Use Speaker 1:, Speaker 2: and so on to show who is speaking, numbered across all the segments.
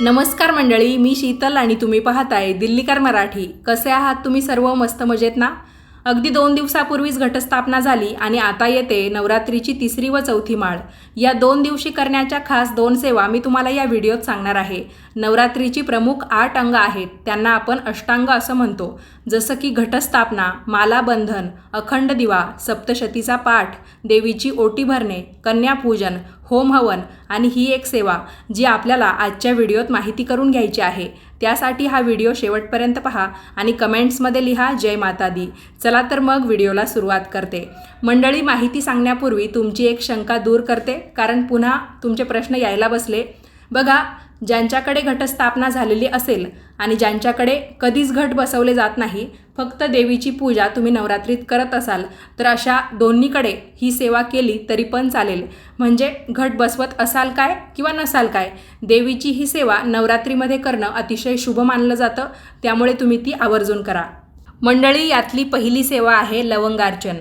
Speaker 1: नमस्कार मंडळी मी शीतल आणि तुम्ही पाहताय दिल्लीकर मराठी. कसे आहात तुम्ही सर्व? मस्त मजेत ना? अगदी दोन दिवसापूर्वीच घटस्थापना झाली आणि आता येते नवरात्रीची तिसरी व चौथी माळ. या दोन दिवशी करण्याच्या खास दोन सेवा मी तुम्हाला या व्हिडिओत सांगणार आहे. नवरात्रीची प्रमुख आठ अंग आहेत. त्यांना आपण अष्टांग असं म्हणतो. जसं की घटस्थापना मालाबंधन अखंड दिवा सप्तशतीचा पाठ देवीची ओटी भरणे कन्यापूजन होम हवन आणि ही एक सेवा जी आपल्याला आजच्या व्हिडिओत माहिती करून घ्यायची आहे. त्यासाठी हा व्हिडिओ शेवटपर्यंत पहा आणि कमेंट्समध्ये लिहा जय माता दी चला तर मग व्हिडिओला सुरुवात करते. मंडळी माहिती सांगण्यापूर्वी तुमची एक शंका दूर करते कारण पुन्हा तुमचे प्रश्न यायला बसले. बघा ज्यांच्याकडे घटस्थापना झालेली असेल आणि ज्यांच्याकडे कधीच घट बसवले जात नाही फक्त देवीची पूजा तुम्ही नवरात्रीत करत असाल तर अशा दोन्हीकडे ही सेवा केली तरी पण चालेल. म्हणजे घट बसवत असाल काय किंवा नसाल काय देवीची ही सेवा नवरात्रीमध्ये करणं अतिशय शुभ मानलं जातं त्यामुळे तुम्ही ती आवर्जून करा. मंडळी यातली पहिली सेवा आहे लवंगार्चन.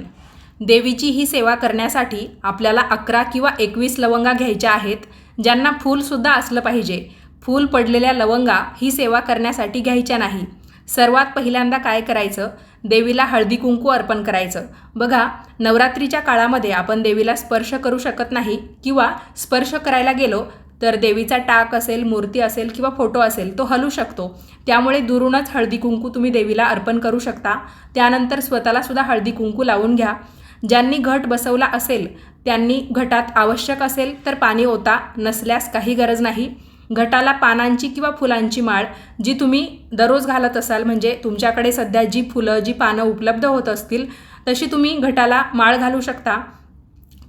Speaker 1: देवीची ही सेवा करण्यासाठी आपल्याला अकरा किंवा एकवीस लवंगा घ्यायच्या आहेत ज्यांना फूलसुद्धा असलं पाहिजे. फूल पडलेल्या लवंगा ही सेवा करण्यासाठी घ्यायच्या नाही. सर्वात पहिल्यांदा काय करायचं? देवीला हळदी कुंकू अर्पण करायचं. बघा नवरात्रीच्या काळामध्ये आपण देवीला स्पर्श करू शकत नाही किंवा स्पर्श करायला गेलो तर देवीचा टाक असेल मूर्ती असेल किंवा फोटो असेल तो हलू शकतो. त्यामुळे दुरूनच हळदी कुंकू तुम्ही देवीला अर्पण करू शकता. त्यानंतर स्वतःला सुद्धा हळदी कुंकू लावून घ्या. ज्यांनी घट बसवला असेल त्यांनी घटात आवश्यक असेल तर पाणी ओता नसल्यास काही गरज नाही. घटाला पानांची किंवा फुलांची माळ जी तुम्ही दररोज घालत असाल म्हणजे तुमच्याकडे सध्या जी फुलं जी पानं उपलब्ध होत असतील तशी तुम्ही घटाला माळ घालू शकता.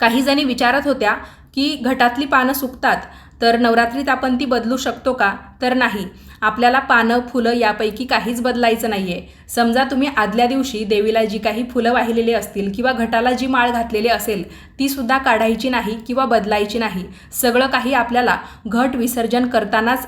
Speaker 1: काही जणी विचारत होत्या की घटातली पानं सुकतात तर नवरात्रीत आपण ती बदलू शकतो का? तर नाही. आपल्याला पानं फुलं यापैकी काहीच बदलायचं नाही आहे समजा तुम्ही आदल्या दिवशी देवीला जी काही फुलं वाहिलेली असतील किंवा घटाला जी माळ घातलेली असेल ती सुद्धा काढायची नाही किंवा बदलायची नाही. सगळं काही आपल्याला घट विसर्जन करतानाच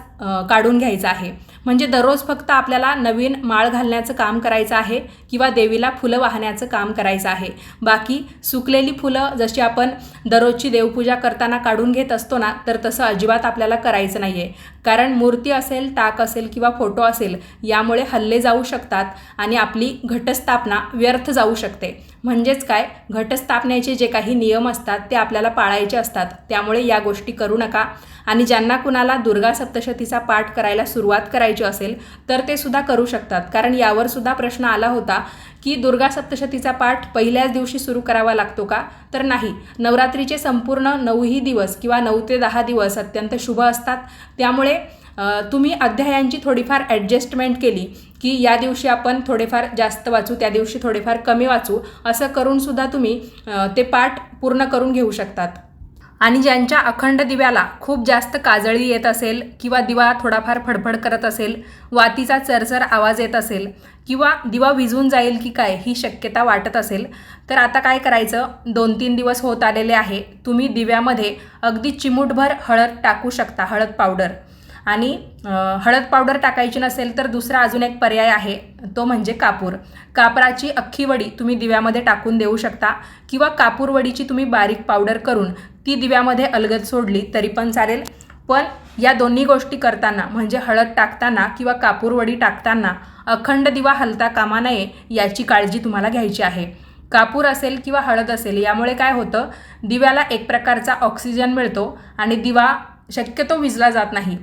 Speaker 1: काढून घ्यायचं आहे. म्हणजे दररोज फक्त आपल्याला नवीन माळ घालण्याचं काम करायचं आहे किंवा देवीला फुलं वाहण्याचं काम करायचं आहे. बाकी सुकलेली फुलं जशी आपण दररोजची देवपूजा करताना काढून घेत असतो ना तर तसं अजिबात आपल्याला करायचं नाही आहे कारण मूर्ती असेल ताक असेल किंवा फोटो असेल यामुळे हल्ले जाऊ शकतात. आणि आपली घटस्थापना व्यर्थ जाऊ शकते. म्हणजेच काय? घटस्थापनेचे जे काही नियम असतात ते आपल्याला पाळायचे असतात. त्यामुळे या गोष्टी करू नका. आणि ज्यांना कुणाला दुर्गा सप्तशतीचा पाठ करायला सुरुवात करायची असेल तर ते सुद्धा करू शकतात. कारण यावर सुद्धा प्रश्न आला होता की दुर्गा सप्तशतीचा पाठ पहिल्याच दिवशी सुरू करावा लागतो का? तर नाही. नवरात्रीचे संपूर्ण नऊही दिवस किंवा नऊ ते दहा दिवस अत्यंत शुभ असतात. त्यामुळे तुम्ही अध्यायांची थोडीफार ॲडजस्टमेंट केली की या दिवशी आपण थोडेफार जास्त वाचू त्या दिवशी थोडेफार कमी वाचू असं करूनसुद्धा तुम्ही ते पाठ पूर्ण करून घेऊ शकतात. आणि ज्यांच्या अखंड दिव्याला खूप जास्त काजळी येत असेल किंवा दिवा थोडाफार फडफड करत असेल वातीचा चरचर आवाज येत असेल किंवा दिवा विझून जाईल की काय ही शक्यता वाटत असेल तर आता काय करायचं? दोन तीन दिवस होत आलेले आहे. तुम्ही दिव्यामध्ये अगदी चिमूटभर हळद टाकू शकता हळद पावडर. आणि हळद पावडर टाकायची नसेल तर दुसरा अजून एक पर्याय आहे तो म्हणजे कापूर. कापराची अख्खी वडी तुम्ही दिव्यामध्ये टाकून देऊ शकता किंवा कापूर वडीची तुम्ही बारीक पावडर करून ती दिव्यामध्ये अलगद सोडली तरी पण चालेल. पण या दोन्ही गोष्टी करताना म्हणजे हळद टाकताना किंवा कापूर वडी टाकताना अखंड दिवा हलता कामा नये याची काळजी तुम्हाला घ्यायची आहे. कापूर असेल किंवा हळद असेल यामुळे काय होतं दिव्याला एक प्रकारचा ऑक्सिजन मिळतो आणि दिवा शक्यतो विजला जात नाही.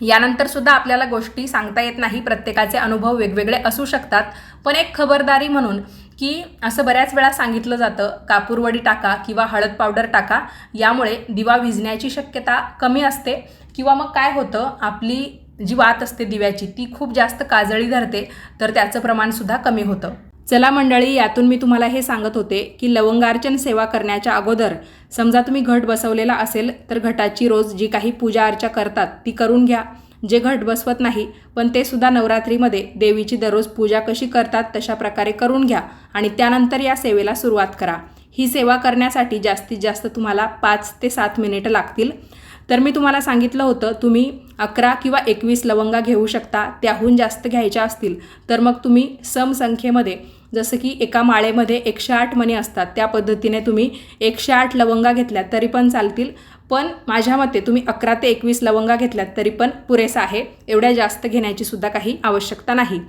Speaker 1: यानंतर सुद्धा आपल्याला गोष्टी सांगता येत नाही. प्रत्येकाचे अनुभव वेगवेगळे असू शकतात. पण एक खबरदारी म्हणून की असं बऱ्याच वेळा सांगितलं जातं कापूरवडी टाका किंवा हळद पावडर टाका यामुळे दिवा विझण्याची शक्यता कमी असते. किंवा मग काय होतं आपली जी वात असते दिव्याची ती खूप जास्त काजळी धरते तर त्याचं प्रमाणसुद्धा कमी होतं. चला मंडळी यातून मी तुम्हाला हे सांगत होते की लवंगार्चन सेवा करण्याच्या अगोदर समजा तुम्ही घट बसवलेला असेल तर घटाची रोज जी काही पूजा अर्चा करतात ती करून घ्या. जे घट बसवत नाही पण ते सुद्धा नवरात्रीमध्ये देवीची दररोज पूजा कशी करतात तशा प्रकारे करून घ्या आणि त्यानंतर या सेवेला सुरुवात करा. ही सेवा करण्यासाठी जास्तीत जास्त तुम्हाला पाच ते सात मिनिटं लागतील. तर मी तुम्हाला सांगितलं होतं तुम्ही अकरा किंवा एकवीस लवंगा घेऊ शकता त्याहून जास्त घ्यायच्या असतील. तर मग तुम्ही समसंख्येमध्ये जसं की एका माळेमध्ये एकशे आठ मणी असतात त्या पद्धतीने तुम्ही एकशे आठ लवंगा घेतल्या तरी पण चालतील. पण माझ्या मते तुम्ही अकरा ते एकवीस लवंगा घेतल्यात तरी पण पुरेसा आहे. एवढ्या जास्त घेण्याची सुद्धा काही आवश्यकता नाही.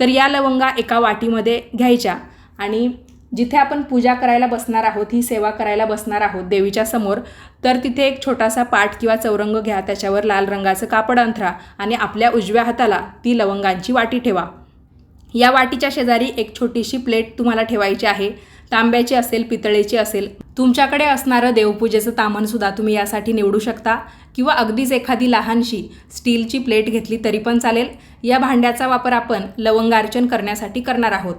Speaker 1: तर या लवंगा एका वाटीमध्ये घ्यायच्या आणि जिथे आपण पूजा करायला बसणार आहोत ही सेवा करायला बसणार आहोत देवीच्या समोर तर तिथे एक छोटासा पाट किंवा चौरंग घ्या त्याच्यावर लाल रंगाचं कापड अंथरा आणि आपल्या उजव्या हाताला ती लवंगांची वाटी ठेवा. या वाटीच्या शेजारी एक छोटीशी प्लेट तुम्हाला ठेवायची आहे. तांब्याची असेल पितळेची असेल. तुमच्याकडे असणारं देवपूजेचं तामणसुद्धा तुम्ही यासाठी निवडू शकता किंवा अगदीच एखादी लहानशी स्टीलची प्लेट घेतली तरी पण चालेल. या भांड्याचा वापर आपण लवंगार्चन करण्यासाठी करणार आहोत.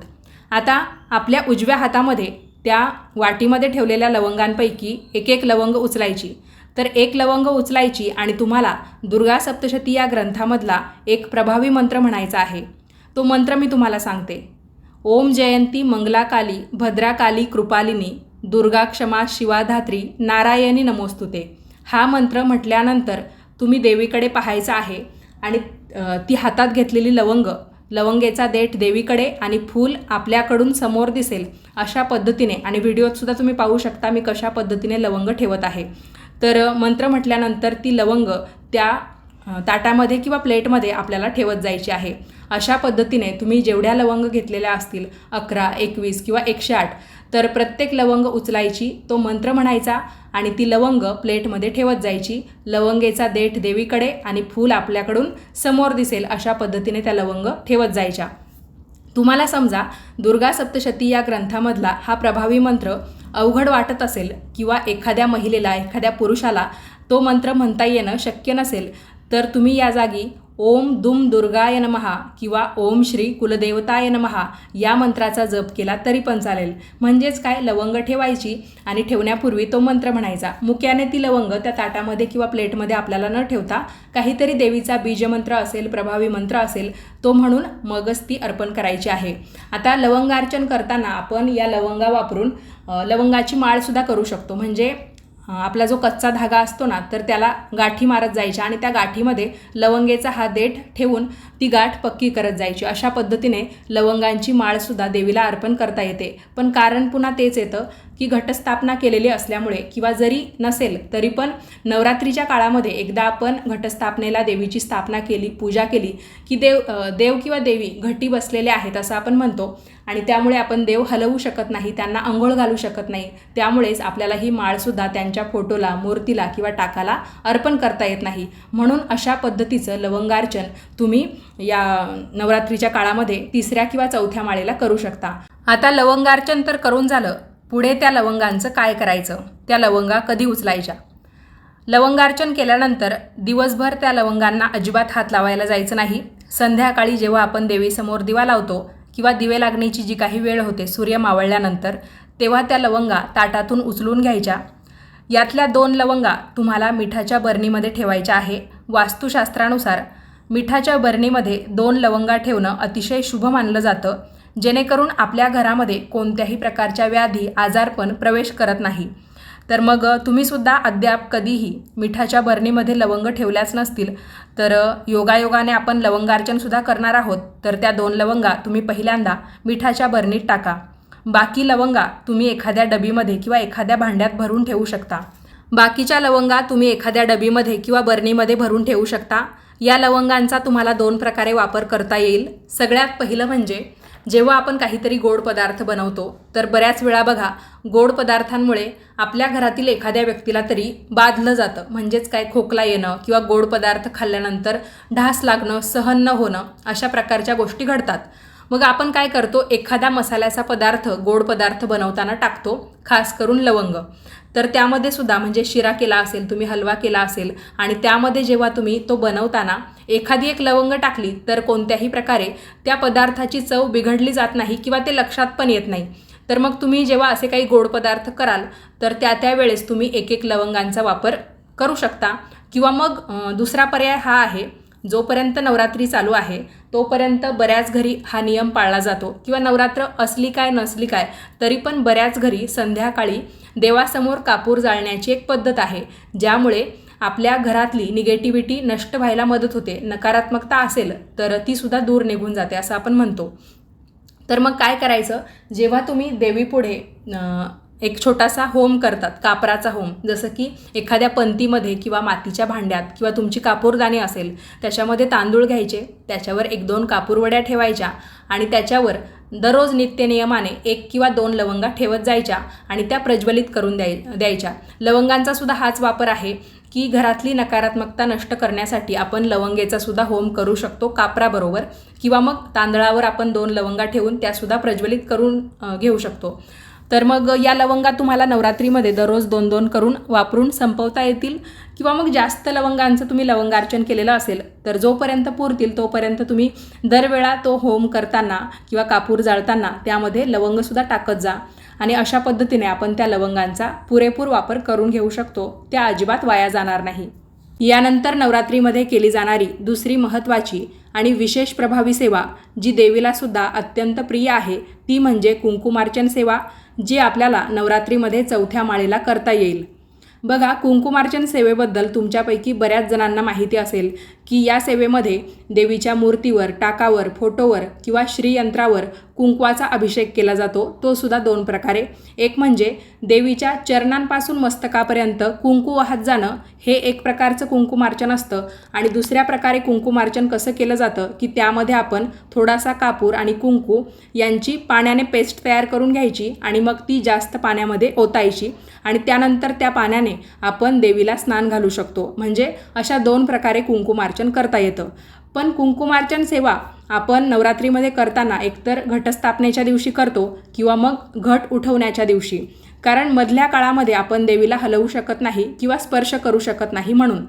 Speaker 1: आता आपल्या उजव्या हातामध्ये त्या वाटीमध्ये ठेवलेल्या लवंगांपैकी एक एक लवंग उचलायची. तर एक लवंग उचलायची आणि तुम्हाला दुर्गा सप्तशती या ग्रंथामधला एक प्रभावी मंत्र म्हणायचा आहे. तो मंत्र मी तुम्हाला सांगते. ओम जयंती मंगलाकाली भद्राकाली कृपालिनी दुर्गा क्षमा शिवाधात्री नारायणी नमोस्तुते. हा मंत्र म्हटल्यानंतर तुम्ही देवीकडे पाहायचा आहे आणि ती हातात घेतलेली लवंग लवंगेचा देठ देवीकडे आणि फूल आपल्याकडून समोर दिसेल अशा पद्धतीने आणि व्हिडिओतसुद्धा तुम्ही पाहू शकता मी कशा पद्धतीने लवंग ठेवत आहे. तर मंत्र म्हटल्यानंतर ती लवंग त्या ताटामध्ये किंवा प्लेटमध्ये आपल्याला ठेवत जायची आहे. अशा पद्धतीने तुम्ही जेवढ्या लवंग घेतलेल्या असतील अकरा एकवीस किंवा एकशे आठ तर प्रत्येक लवंग उचलायची तो मंत्र म्हणायचा आणि ती लवंग प्लेटमध्ये ठेवत जायची. लवंगेचा देठ देवीकडे आणि फूल आपल्याकडून समोर दिसेल अशा पद्धतीने त्या लवंग ठेवत जायच्या. तुम्हाला समजा दुर्गा सप्तशती या ग्रंथामधला हा प्रभावी मंत्र अवघड वाटत असेल किंवा एखाद्या महिलेला एखाद्या पुरुषाला तो मंत्र म्हणता येणं शक्य नसेल तर तुम्ही या जागी ओम दुम दुर्गाय नमहा किंवा ओम श्री कुलदेवताय नमहा या मंत्राचा जप केला तरी पण चालेल. म्हणजेच काय? लवंग ठेवायची आणि ठेवण्यापूर्वी तो मंत्र म्हणायचा. मुक्याने ती लवंग त्या ताटामध्ये किंवा प्लेटमध्ये आपल्याला न ठेवता काहीतरी देवीचा बीजमंत्र असेल प्रभावी मंत्र असेल तो म्हणून मगच ती अर्पण करायची आहे. आता लवंगार्चन करताना आपण या लवंगा वापरून लवंगाची माळसुद्धा करू शकतो. म्हणजे आपला जो कच्चा धागा असतो ना तर त्याला गाठी मारत जायच्या आणि त्या गाठीमध्ये लवंगेचा हा देठ ठेवून ती गाठ पक्की करत जायची. अशा पद्धतीने लवंगांची माळसुद्धा देवीला अर्पण करता येते. पण कारण पुन्हा तेच येतं की घटस्थापना केलेली असल्यामुळे किंवा जरी नसेल तरी पण नवरात्रीच्या काळामध्ये एकदा आपण घटस्थापनेला देवीची स्थापना केली पूजा केली की देव देव किंवा देवी घटी बसलेले आहेत असं आपण म्हणतो. आणि त्यामुळे आपण देव हलवू शकत नाही त्यांना अंघोळ घालू शकत नाही. त्यामुळेच आपल्याला ही माळसुद्धा त्यांच्या फोटोला मूर्तीला किंवा टाकाला अर्पण करता येत नाही. म्हणून अशा पद्धतीचं लवंगार्चन तुम्ही या नवरात्रीच्या काळामध्ये तिसऱ्या किंवा चौथ्या माळेला करू शकता. आता लवंगार्चन तर करून झालं. पुढे त्या लवंगांचं काय करायचं? त्या लवंगा कधी उचलायच्या? लवंगार्चन केल्यानंतर दिवसभर त्या लवंगांना अजिबात हात लावायला जायचं नाही. संध्याकाळी जेव्हा आपण देवीसमोर दिवा लावतो किंवा दिवे लागण्याची जी काही वेळ होते सूर्य मावळल्यानंतर तेव्हा त्या लवंगा ताटातून उचलून घ्यायच्या. यातल्या दोन लवंगा तुम्हाला मिठाच्या बरणीमध्ये ठेवायच्या आहे. वास्तुशास्त्रानुसार मिठाच्या बरणीमध्ये दोन लवंगा ठेवणं अतिशय शुभ मानलं जातं. जेणेकरून आपल्या घरामध्ये कोणत्याही प्रकारच्या व्याधी आजारपण प्रवेश करत नाही. तर मग तुम्ही सुद्धा अद्याप कधीही मिठाच्या बरणीमध्ये लवंग ठेवल्याच नसतील तर योगायोगाने आपण लवंगार्चनसुद्धा करणार आहोत तर त्या दोन लवंगा तुम्ही पहिल्यांदा मिठाच्या बरणीत टाका. बाकी लवंगा तुम्ही एखाद्या डबीमध्ये किंवा एखाद्या भांड्यात भरून ठेवू शकता. बाकीच्या लवंगा तुम्ही एखाद्या डबीमध्ये किंवा बरणीमध्ये भरून ठेवू शकता. या लवंगांचा तुम्हाला दोन प्रकारे वापर करता येईल. सगळ्यात पहिलं म्हणजे जेव्हा आपण काहीतरी गोड पदार्थ बनवतो तर बऱ्याच वेळा बघा गोड पदार्थांमुळे आपल्या घरातील एखाद्या व्यक्तीला तरी बाधलं जातं. म्हणजेच काय? खोकला येणं किंवा गोड पदार्थ खाल्ल्यानंतर ढास लागणं सहन न होणं अशा प्रकारच्या गोष्टी घडतात. मग आपण काय करतो? एखादा मसाल्याचा पदार्थ गोड पदार्थ बनवताना टाकतो खास करून लवंग. तर त्यामध्ये सुद्धा म्हणजे शिरा केला असेल तुम्ही हलवा केला असेल आणि त्यामध्ये जेव्हा तुम्ही तो बनवताना एखादी एक लवंग टाकली तर कोणत्याही प्रकारे त्या पदार्थाची चव बिघडली जात नाही किंवा ते लक्षात पण येत नाही. तर मग तुम्ही जेव्हा असे काही गोड पदार्थ कराल तर त्या त्या वेळेस तुम्ही एक एक लवंगांचा वापर करू शकता. किंवा मग दुसरा पर्याय हा आहे जोपर्यंत नवरात्री चालू आहे तोपर्यंत बऱ्याच घरी हा नियम पाळला जातो. किंवा नवरात्र असली काय नसली काय तरी पण बऱ्याच घरी संध्याकाळी देवासमोर कापूर जाळण्याची एक पद्धत आहे. ज्यामुळे आपल्या घरातली निगेटिव्हिटी नष्ट व्हायला मदत होते नकारात्मकता असेल तर ती सुद्धा दूर निघून जाते असं आपण म्हणतो. तर मग काय करायचं? जेव्हा तुम्ही देवीपुढे एक छोटासा होम करतात कापराचा होम. जसं की एखाद्या पंतीमध्ये किंवा मातीच्या भांड्यात किंवा तुमची कापूरदाणी असेल त्याच्यामध्ये तांदूळ घ्यायचे त्याच्यावर एक दोन कापूरवड्या ठेवायच्या आणि त्याच्यावर दररोज नित्यनियमाने एक किंवा दोन लवंगा ठेवत जायच्या आणि त्या प्रज्वलित करून द्याय द्यायच्या. लवंगांचा सुद्धा हाच वापर आहे की घरातली नकारात्मकता नष्ट करण्यासाठी आपण लवंगेचा सुद्धा होम करू शकतो कापराबरोबर किंवा मग तांदळावर आपण दोन लवंगा ठेवून त्यासुद्धा प्रज्वलित करून घेऊ शकतो. तर मग या लवंगा तुम्हाला नवरात्रीमध्ये दररोज दोन दोन करून वापरून संपवता येतील. किंवा मग जास्त लवंगांचं तुम्ही लवंगार्चन केलेलं असेल तर जोपर्यंत पुरतील तोपर्यंत तुम्ही दरवेळा तो होम करताना किंवा कापूर जाळताना त्यामध्ये लवंगसुद्धा टाकत जा. आणि अशा पद्धतीने आपण त्या लवंगांचा पुरेपूर वापर करून घेऊ शकतो. त्या अजिबात वाया जाणार नाही. यानंतर नवरात्रीमध्ये केली जाणारी दुसरी महत्त्वाची आणि विशेष प्रभावी सेवा जी देवीला सुद्धा अत्यंत प्रिय आहे ती म्हणजे कुंकुमार्चन सेवा. जी आपल्याला नवरात्रीमध्ये चौथ्या माळेला करता येईल. बघा कुंकुमार्चन सेवेबद्दल तुमच्यापैकी बऱ्याच जणांना माहिती असेल की या सेवेमध्ये देवीच्या मूर्तीवर टाकावर फोटोवर किंवा श्रीयंत्रावर कुंकवाचा अभिषेक केला जातो तो सुद्धा दोन प्रकारे. एक म्हणजे देवीच्या चरणांपासून मस्तकापर्यंत कुंकू वाहत जाणं हे एक प्रकारचं कुंकुमार्चन असतं. आणि दुसऱ्या प्रकारे कुंकुमार्चन कसं केलं जातं की त्यामध्ये आपण थोडासा कापूर आणि कुंकू यांची पाण्याने पेस्ट तयार करून घ्यायची आणि मग ती जास्त पाण्यामध्ये ओतायची आणि त्यानंतर त्या पाण्याने आपण देवीला स्नान घालू शकतो. म्हणजे अशा दोन प्रकारे कुंकुमार्चन करता येतं. पण कुंकुमार्चन सेवा आपण नवरात्रीमध्ये करताना एकतर घटस्थापनेच्या दिवशी करतो किंवा मग घट उठवण्याच्या दिवशी. कारण मधल्या काळामध्ये आपण देवीला हलवू शकत नाही किंवा स्पर्श करू शकत नाही म्हणून.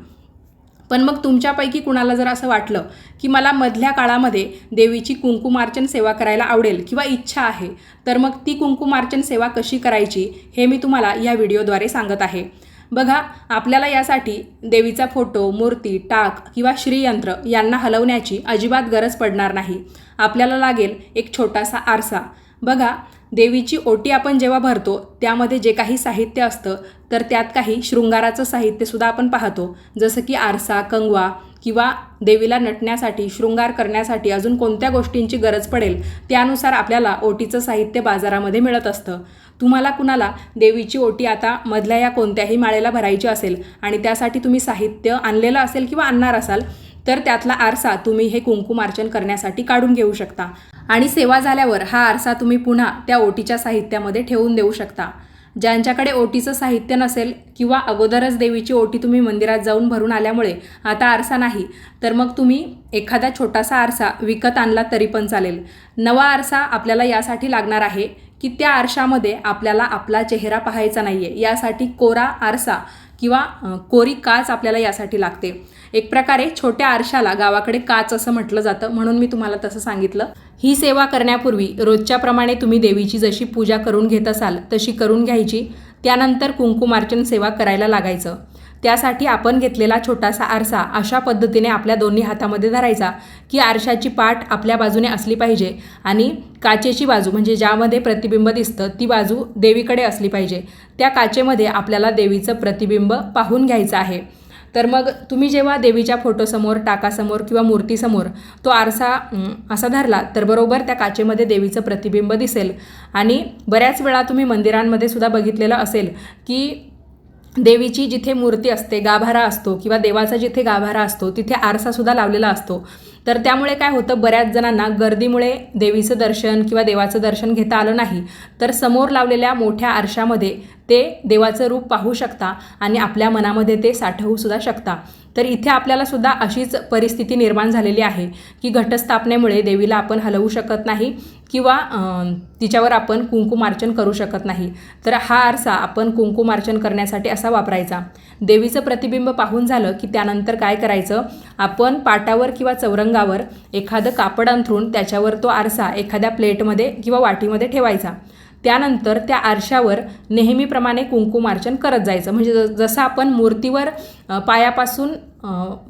Speaker 1: पण मग तुमच्यापैकी कुणाला जर असं वाटलं की मला मधल्या काळामध्ये देवीची कुंकुमार्चन सेवा करायला आवडेल किंवा इच्छा आहे तर मग ती कुंकुमार्चन सेवा कशी करायची हे मी तुम्हाला या व्हिडिओद्वारे सांगत आहे. बघा आपल्याला यासाठी देवीचा फोटो मूर्ती टाक किंवा श्रीयंत्र यांना हलवण्याची अजिबात गरज पडणार नाही. आपल्याला लागेल एक छोटासा आरसा. बघा देवीची ओटी आपण जेव्हा भरतो त्यामध्ये जे काही साहित्य असतं तर त्यात काही शृंगाराचं साहित्यसुद्धा आपण पाहतो. जसं की आरसा कंगवा किंवा देवीला नटण्यासाठी शृंगार करण्यासाठी अजून कोणत्या गोष्टींची गरज पडेल त्यानुसार आपल्याला ओटीचं साहित्य बाजारामध्ये मिळत असतं. तुम्हाला कुणाला देवीची ओटी आता मधल्या या कोणत्याही माळेला भरायची असेल आणि त्यासाठी तुम्ही साहित्य आणलेलं असेल किंवा आणणार असाल तर त्यातला आरसा तुम्ही हे कुंकुमार्चन करण्यासाठी काढून घेऊ शकता. आणि सेवा झाल्यावर हा आरसा तुम्ही पुन्हा त्या ओटीच्या साहित्यामध्ये ठेवून देऊ शकता. ज्यांच्याकडे ओटीचं साहित्य नसेल किंवा अगोदरच देवीची ओटी तुम्ही मंदिरात जाऊन भरून आल्यामुळे आता आरसा नाही तर मग तुम्ही एखादा छोटासा आरसा विकत आणला तरी पण चालेल. नवा आरसा आपल्याला यासाठी लागणार आहे की त्या आरशामध्ये आपल्याला आपला चेहरा पाहायचा नाही आहे यासाठी कोरा आरसा किंवा कोरी काच आपल्याला यासाठी लागते. एक प्रकारे छोट्या आरशाला गावाकडे काच असं म्हटलं जातं. म्हणून मी तुम्हाला तसं सांगितलं. ही सेवा करण्यापूर्वी रोजच्याप्रमाणे तुम्ही देवीची जशी पूजा करून घेत असाल तशी करून घ्यायची. त्यानंतर कुंकुमार्चन सेवा करायला लागायचं. त्यासाठी आपण घेतलेला छोटासा आरसा अशा पद्धतीने आपल्या दोन्ही हातामध्ये धरायचा की आरशाची पाठ आपल्या बाजूने असली पाहिजे आणि काचेची बाजू म्हणजे ज्यामध्ये प्रतिबिंब दिसतं ती बाजू देवीकडे असली पाहिजे. त्या काचेमध्ये आपल्याला देवीचं प्रतिबिंब पाहून घ्यायचं आहे. तर मग तुम्ही जेव्हा देवीच्या फोटोसमोर टाकासमोर किंवा मूर्तीसमोर तो आरसा असा धरला तर बरोबर त्या काचेमध्ये देवीचं प्रतिबिंब दिसेल. आणि बऱ्याच वेळा तुम्ही मंदिरांमध्ये सुद्धा बघितलेलं असेल की देवीची जिथे मूर्ती असते गाभारा असतो किंवा देवाचा जिथे गाभारा असतो तिथे आरसासुद्धा लावलेला असतो. तर त्यामुळे काय होतं बऱ्याच जणांना गर्दीमुळे देवीचं दर्शन किंवा देवाचं दर्शन घेता आलं नाही. तर समोर लावलेल्या मोठ्या आरशामध्ये ते देवाचं रूप पाहू शकता आणि आपल्या मनामध्ये ते साठवू सुद्धा शकता. तर इथे आपल्याला सुद्धा अशीच परिस्थिती निर्माण झालेली आहे की घटस्थापनेमुळे देवीला आपण हलवू शकत नाही. किंवा तिच्यावर आपण कुंकुमार्चन करू शकत नाही. तर हा आरसा आपण कुंकुमार्चन करण्यासाठी असा वापरायचा. देवीचं प्रतिबिंब पाहून झालं की त्यानंतर काय करायचं? आपण पाटावर किंवा चौरंगावर एखादं कापड अंथरून त्याच्यावर तो आरसा एखाद्या प्लेटमध्ये किंवा वाटीमध्ये ठेवायचा. त्यानंतर त्या आरशावर नेहमीप्रमाणे कुंकुमार्चन करत जायचं. म्हणजे ज- जसं आपण मूर्तीवर पायापासून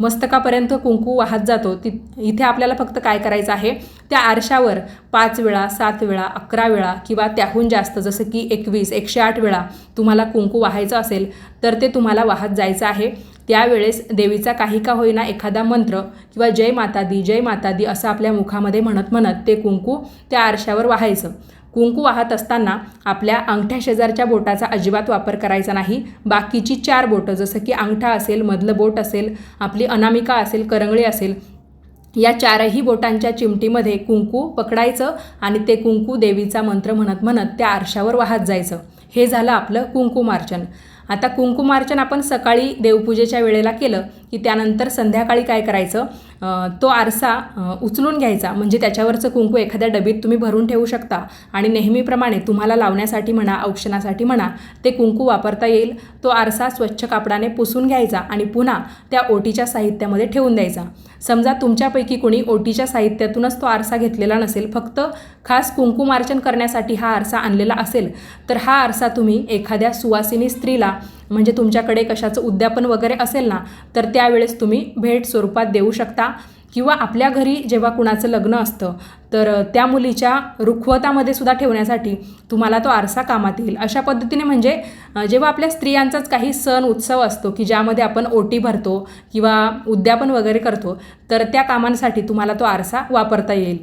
Speaker 1: मस्तकापर्यंत कुंकू वाहत जातो ति इथे आपल्याला फक्त काय करायचं आहे? त्या आरशावर पाच वेळा सात वेळा अकरा वेळा किंवा त्याहून जास्त जसं की एकवीस एकशे आठ वेळा तुम्हाला कुंकू वाहायचं असेल तर ते तुम्हाला वाहत जायचं आहे. त्यावेळेस देवीचा काही का होईना एखादा मंत्र किंवा जय माता दी जय माता दी असं आपल्या मुखामध्ये म्हणत म्हणत ते कुंकू त्या आरशावर वाहायचं. कुंकू वाहत असताना आपल्या अंगठ्या शेजारच्या बोटाचा अजिबात वापर करायचा नाही. बाकीची चार बोटं जसं की अंगठा असेल मधलं बोट असेल आपली अनामिका असेल करंगळी असेल या चारही बोटांच्या चिमटीमध्ये कुंकू पकडायचं आणि ते कुंकू देवीचा मंत्र म्हणत म्हणत त्या आरशावर वाहत जायचं. हे झालं आपलं कुंकुमार्चन. आता कुंकुमार्चन आपण सकाळी देवपूजेच्या वेळेला केलं की त्यानंतर संध्याकाळी काय करायचं? तो आरसा उचलून घ्यायचा. म्हणजे त्याच्यावरचं कुंकू एखाद्या डबीत तुम्ही भरून ठेवू शकता. आणि नेहमीप्रमाणे तुम्हाला लावण्यासाठी म्हणा औक्षणासाठी म्हणा ते कुंकू वापरता येईल. तो आरसा स्वच्छ कापडाने पुसून घ्यायचा आणि पुन्हा त्या ओटीच्या साहित्यामध्ये ठेवून द्यायचा. समजा तुमच्यापैकी कोणी ओटीच्या साहित्यातूनच तो आरसा घेतलेला नसेल फक्त खास कुंकुमार्चन करण्यासाठी हा आरसा आणलेला असेल तर हा आरसा तुम्ही एखाद्या सुवासिनी स्त्रीला म्हणजे तुमच्याकडे कशाचं उद्यापन वगैरे असेल ना तर त्यावेळेस तुम्ही भेट स्वरूपात देऊ शकता. किंवा आपल्या घरी जेव्हा कुणाचं लग्न असतं तर त्या मुलीच्या रुखवतामध्ये सुद्धा ठेवण्यासाठी तुम्हाला तो आरसा कामात येईल. अशा पद्धतीने म्हणजे जेव्हा आपल्या स्त्रियांचाच काही सण उत्सव असतो की ज्यामध्ये आपण ओटी भरतो किंवा उद्यापन वगैरे करतो तर त्या कामांसाठी तुम्हाला तो आरसा वापरता येईल.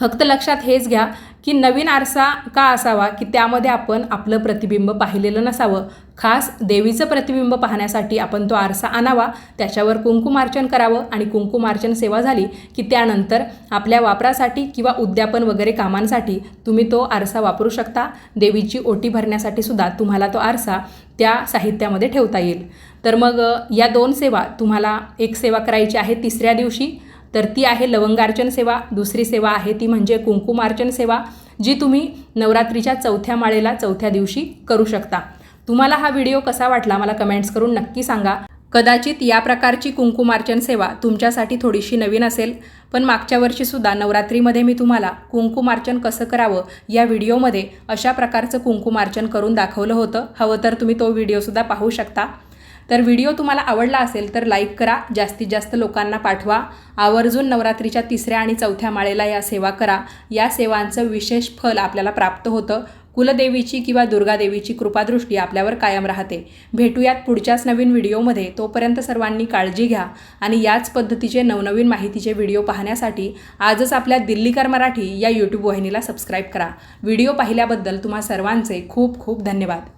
Speaker 1: फक्त लक्षात हेच घ्या की नवीन आरसा का असावा की त्यामध्ये आपण आपलं प्रतिबिंब पाहिलेलं नसावं. खास देवीचं प्रतिबिंब पाहण्यासाठी आपण तो आरसा आणावा त्याच्यावर कुंकुमार्चन करावं आणि कुंकुमार्चन सेवा झाली की त्यानंतर आपल्या वापरासाठी किंवा उद्यापन वगैरे कामांसाठी तुम्ही तो आरसा वापरू शकता. देवीची ओटी भरण्यासाठी सुद्धा तुम्हाला तो आरसा त्या साहित्यामध्ये ठेवता येईल. तर मग या दोन सेवा तुम्हाला एक सेवा करायची आहे तिसऱ्या दिवशी. तर ती आहे लवंगार्चन सेवा. दुसरी सेवा आहे ती म्हणजे कुंकुमार्चन सेवा जी तुम्ही नवरात्रीच्या चौथ्या माळेला चौथ्या दिवशी करू शकता. तुम्हाला हा व्हिडिओ कसा वाटला मला कमेंट्स करून नक्की सांगा. कदाचित या प्रकारची कुंकुमार्चन सेवा तुमच्यासाठी थोडीशी नवीन असेल पण मागच्या वर्षीसुद्धा नवरात्रीमध्ये मी तुम्हाला कुंकुमार्चन कसं करावं या व्हिडिओमध्ये अशा प्रकारचं कुंकुमार्चन करून दाखवलं होतं. हवं तर तुम्ही तो व्हिडिओसुद्धा पाहू शकता. तर व्हिडिओ तुम्हाला आवडला असेल तर लाईक करा जास्तीत जास्त लोकांना पाठवा. आवर्जून नवरात्रीच्या तिसऱ्या आणि चौथ्या माळेला या सेवा करा. या सेवांचं विशेष फल आपल्याला प्राप्त होतं. कुलदेवीची किंवा दुर्गादेवीची कृपादृष्टी आपल्यावर कायम राहते. भेटूयात पुढच्याच नवीन व्हिडिओमध्ये. तोपर्यंत सर्वांनी काळजी घ्या आणि याच पद्धतीचे नवनवीन माहितीचे व्हिडिओ पाहण्यासाठी आजच आपल्या दिल्लीकर मराठी या यूट्यूब वाहिनीला सबस्क्राईब करा. व्हिडिओ पाहिल्याबद्दल तुम्हा सर्वांचे खूप खूप धन्यवाद.